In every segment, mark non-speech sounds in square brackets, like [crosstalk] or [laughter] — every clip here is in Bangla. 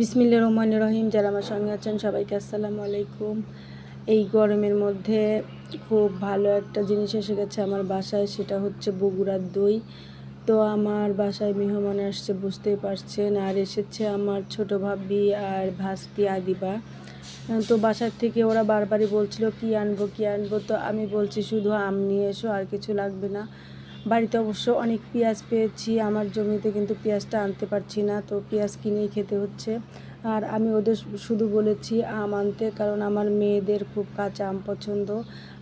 বিসমিল্লা রহমান রহিম, যারা আমার সঙ্গে আছেন সবাইকে আসসালামু আলাইকুম। এই গরমের মধ্যে খুব ভালো একটা জিনিস এসে গেছে আমার বাসায়, সেটা হচ্ছে বগুড়ার দই। তো আমার বাসায় মেহমান আসছে, বুঝতেই পারছেন। আর এসেছে আমার ছোট ভাবি আর ভাস্তি আদিবা। তো বাসার থেকে ওরা বারবারই বলছিল, কি আনব কি আনব? তো আমি বলছি, শুধু আম নিয়ে এসো, আর কিছু লাগবে না। বাড়িতে অবশ্য অনেক পেঁয়াজ পেয়েছি। আমার জমিতে কিন্তু পেঁয়াজটা আনতে পারছি না, তো পেঁয়াজ কিনেই খেতে হচ্ছে। আর আমি ওদের শুধু বলেছি আম আনতে, কারণ আমার মেয়েদের খুব কাঁচা আম পছন্দ।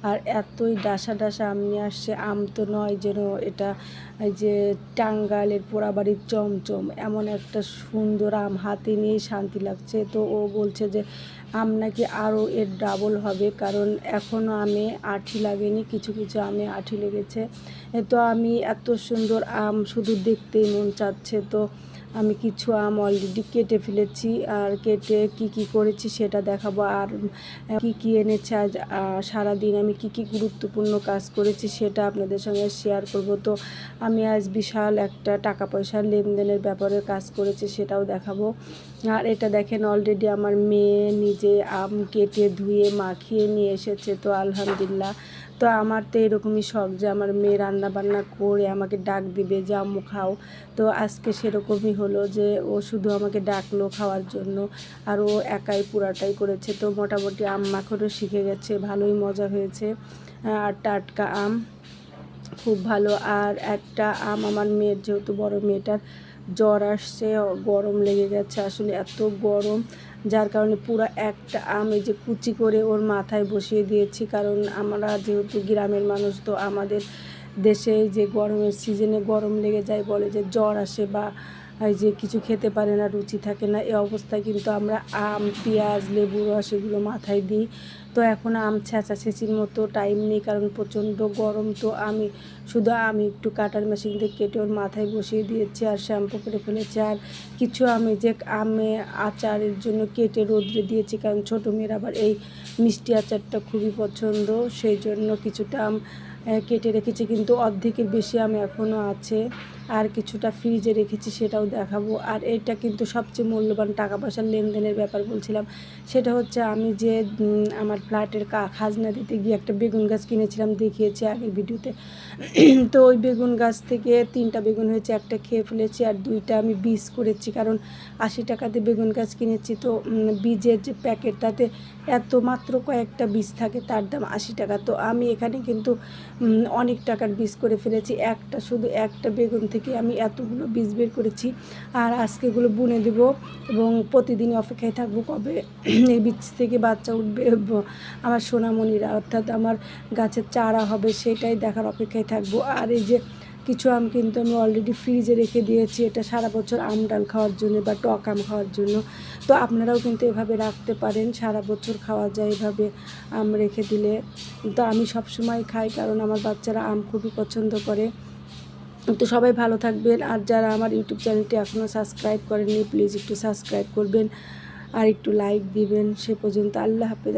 আর এতই ডাসা ডাসা আম নিয়ে আসছে, আম তো নয় যেন এটা এই যে টাঙ্গালের পোড়াবাড়ির চমচম, এমন একটা সুন্দর আম হাতে নিয়ে শান্তি লাগছে। তো ও বলছে যে, আম নাকি আরও এর ডাবল হবে, কারণ এখনও আমে আঠি লাগেনি, কিছু কিছু আমে আঠি লেগেছে। তো আমি এত সুন্দর আম শুধু দেখতেই মন চাচ্ছে। তো আমি কিছু আম অলরেডি কেটে ফেলেছি আর কেটে কি কি করেছি সেটা দেখাবো। আর কি কি এনেছে আজ সারাদিন আমি কি কি গুরুত্বপূর্ণ কাজ করেছি সেটা আপনাদের সঙ্গে শেয়ার করব। তো আমি আজ বিশাল একটা টাকা পয়সার লেনদেনের ব্যাপারে কাজ করেছি সেটাও দেখাবো। আর এটা দেখেন অলরেডি আমার মেয়ে নিজে আম কেটে ধুয়ে মাখিয়ে নিয়ে এসেছে। তো আলহামদুলিল্লাহ তো আমার তো এরকমই শখ যে আমার মেয়ে রান্না বান্না করে আমাকে ডাক দিবে যে আম্মু খাও। তো আজকে সেরকমই হলো যে ও শুধু আমাকে ডাকলো খাওয়ার জন্য আর ও একাই পুরাটাই করেছে। তো মোটামুটি আম মাখানো শিখে গেছে, ভালোই মজা হয়েছে। আর টাটকা আম খুব ভালো। আর একটা আম আমার মেয়ের, যেহেতু বড় মেয়েটার জ্বর আসছে, গরম লেগে গেছে। আসলে এত গরম যার কারণে পুরো একটা আমি যে কুচি করে ওর মাথায় বসিয়ে দিয়েছি। কারণ আমরা যেহেতু গ্রামের মানুষ, তো আমাদের দেশে যে গরমের সিজনে গরম লেগে যায় বলে যে জ্বর আসে বা এই যে কিছু খেতে পারে না, রুচি থাকে না এই অবস্থায় কিন্তু আমরা আম, পেঁয়াজ, লেবু, রস এগুলো মাথায় দিই। তো এখন আম ছেঁচা ছেঁচির মতো টাইম নেই, কারণ প্রচণ্ড গরম। তো আমি, শুধু আমি একটু কাটার মেশিন দিয়ে কেটে ওর মাথায় বসিয়ে দিয়েছি আর শ্যাম্পু করে ফেলেছি। আর কিছু আমি যে আমে আচারের জন্য কেটে রোদ্রে দিয়েছি, কারণ ছোটো মেয়ের আবার এই মিষ্টি আচারটা খুবই পছন্দ, সেই জন্য কিছুটা আম কেটে রেখেছি। কিন্তু অর্ধেকের বেশি আমি এখনও আছে। আর কিছুটা ফ্রিজে রেখেছি সেটাও দেখাবো। আর এটা কিন্তু সবচেয়ে মূল্যবান টাকা পয়সার লেনদেনের ব্যাপার বলছিলাম। সেটা হচ্ছে আমি যে আমার ফ্ল্যাটের খাজনা দিতে গিয়ে একটা বেগুন গাছ কিনেছিলাম দেখিয়েছি আগের ভিডিওতে। তো ওই বেগুন গাছ থেকে তিনটা বেগুন হয়েছে, একটা খেয়ে ফেলেছি আর দুইটা আমি বীজ করেছি। কারণ আশি টাকাতে বেগুন গাছ কিনেছি তো বীজের যে প্যাকেট তাতে এত মাত্র কয়েকটা বীজ থাকে তার দাম আশি টাকা। তো আমি এখানে কিন্তু অনেক টাকার বীজ করে ফেলেছি। একটা শুধু একটা বেগুন থেকে আমি এতগুলো বীজ বের করেছি আর আজকেগুলো বুনে দেব এবং প্রতিদিনই অপেক্ষায় থাকব কবে [clears throat] এই বীজ থেকে বাচ্চা উঠবে আমার সোনামণিরা, অর্থাৎ আমার গাছের চারা হবে সেটাই দেখার অপেক্ষায় থাকব। আর এই যে কিছু আম কিন্তু আমি অলরেডি ফ্রিজে রেখে দিয়েছি, এটা সারা বছর আম ডাল খাওয়ার জন্য বা টক আম খাওয়ার জন্য। তো আপনারাও কিন্তু এভাবে রাখতে পারেন, সারা বছর খাওয়া যায় এভাবে আম রেখে দিলে। তো আমি সব সময় খাই কারণ আমার বাচ্চারা আম খুবই পছন্দ করে। তো সবাই ভালো থাকবেন। আর যারা আমার ইউটিউব চ্যানেলটি এখনও সাবস্ক্রাইব করেননি, প্লিজ একটু সাবস্ক্রাইব করবেন আর একটু লাইক দিবেন। সে পর্যন্ত আল্লাহ হাফেজ।